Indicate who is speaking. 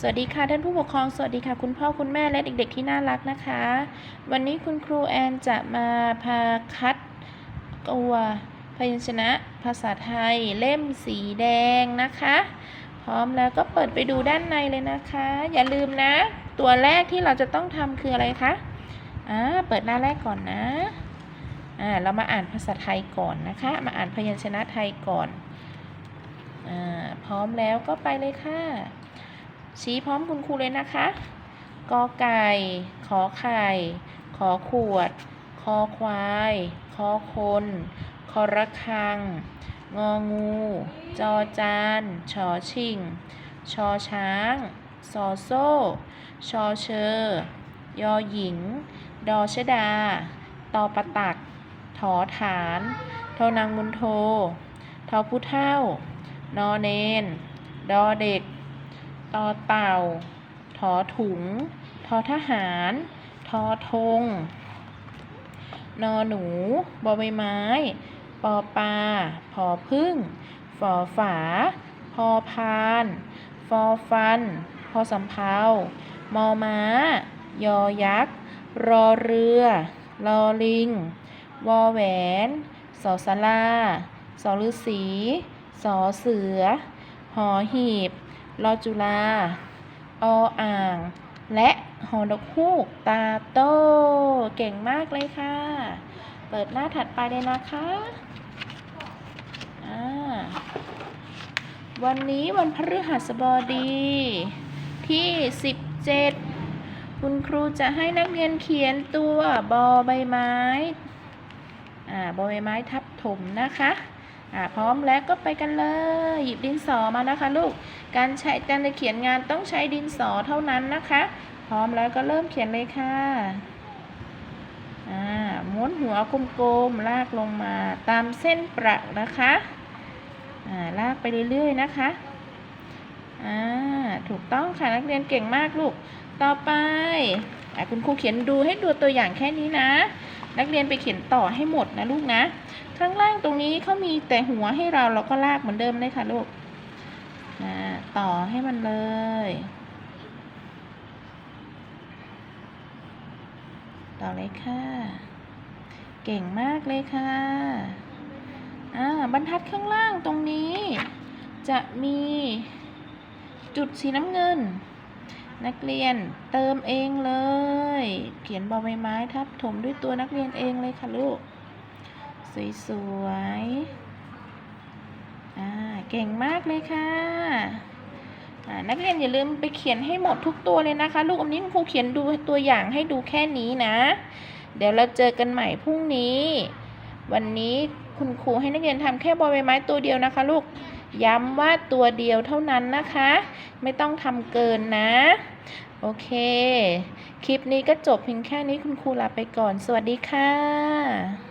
Speaker 1: สวัสดีค่ะท่านผู้ปกครองสวัสดีค่ะ คุณพ่อคุณแม่และเด็ก ๆ ที่น่ารักนะคะ วันนี้คุณครูแอนจะมาพาคัดตัวพยัญชนะภาษาไทยเล่มสีแดงนะคะ พร้อมแล้วก็เปิดไปดูด้านในเลยนะคะ อย่าลืมนะ ตัวแรกที่เราจะต้องทำคืออะไรคะอ่าเปิดหน้าแรกก่อนนะอ่าเรามาอ่านภาษาไทยก่อนนะคะ มาอ่านพยัญชนะไทยก่อนอ่าพร้อมแล้วก็ไปเลยค่ะ ชี้พร้อมคุณครูเลยนะคะกอไก่ ขอไข่ ขอขวด คอควาย คอคน คอระคัง งองู จอจานชอชิง ชอช้าง ซอโซ่ ชอเชอยอหญิง ดอชดา ตอประตัก ถอฐานทนางมุนโททอผู้เท่านอเนน ดอเด็ก ต่อเต่าทอถุง ทอทหาร ทอธง นอหนู บอใบไม้ ปอปลา พอพึ่ง ฝอฝา พอพาน ฟอฟัน พอสำเภามอม้า ยอยักษ์ รอเรือ รอลิง วอแหวน สอสลาสอฤาษีสอเสือ หอหีบ รอจุฬาออ่าง และหอนกฮูก ตาโต เก่งมากเลยค่ะ เปิดหน้าถัดไปเลยนะคะวันนี้วันพฤหัสบดีที่ 17 คุณครูจะให้นักเรียนเขียนตัวบอใบไม้ อ่า บอใบไม้ทับถมนะคะ พร้อมแล้วก็ไปกันเลย หยิบดินสอมานะคะลูก การใช้การจะเขียนงานต้องใช้ดินสอเท่านั้นนะคะ พร้อมแล้วก็เริ่มเขียนเลยค่ะม้วนหัวกลมๆลากลงมาตามเส้นประนะคะาลากไปเรื่อยๆนะคะถูกต้องค่ะนักเรียนเก่งมากลูก ต่อไปอคุณครูเขียนดูให้ดูตัวอย่างแค่นี้นะ นักเรียนไปเขียนต่อให้หมดนะลูกนะ ข้างล่างตรงนี้เขามีแต่หัวให้เราเราก็ลากเหมือนเดิมเลยค่ะลูกอ่าต่อให้มันเลย ต่อเลยค่ะ เก่งมากเลยค่ะอ่าบรรทัดข้างล่างตรงนี้ จะมีจุดสีน้ำเงิน นักเรียนเติมเองเลย เขียนบอใบไม้ทับถมด้วยตัวนักเรียนเองเลยค่ะลูก สวยๆอ่าเก่งมากเลยค่ะอ่านักเรียนอย่าลืมไปเขียนให้หมดทุกตัวเลยนะคะ ลูกอันนี้คุณครูเขียนดูตัวอย่างให้ดูแค่นี้นะ เดี๋ยวเราเจอกันใหม่พรุ่งนี้ วันนี้คุณครูให้นักเรียนทำแค่บอใบไม้ตัวเดียวนะคะ ลูก ย้ำว่าตัวเดียวเท่านั้นนะคะ ไม่ต้องทำเกินนะ โอเค คลิปนี้ก็จบเพียงแค่นี้คุณครูลาไปก่อน สวัสดีค่ะ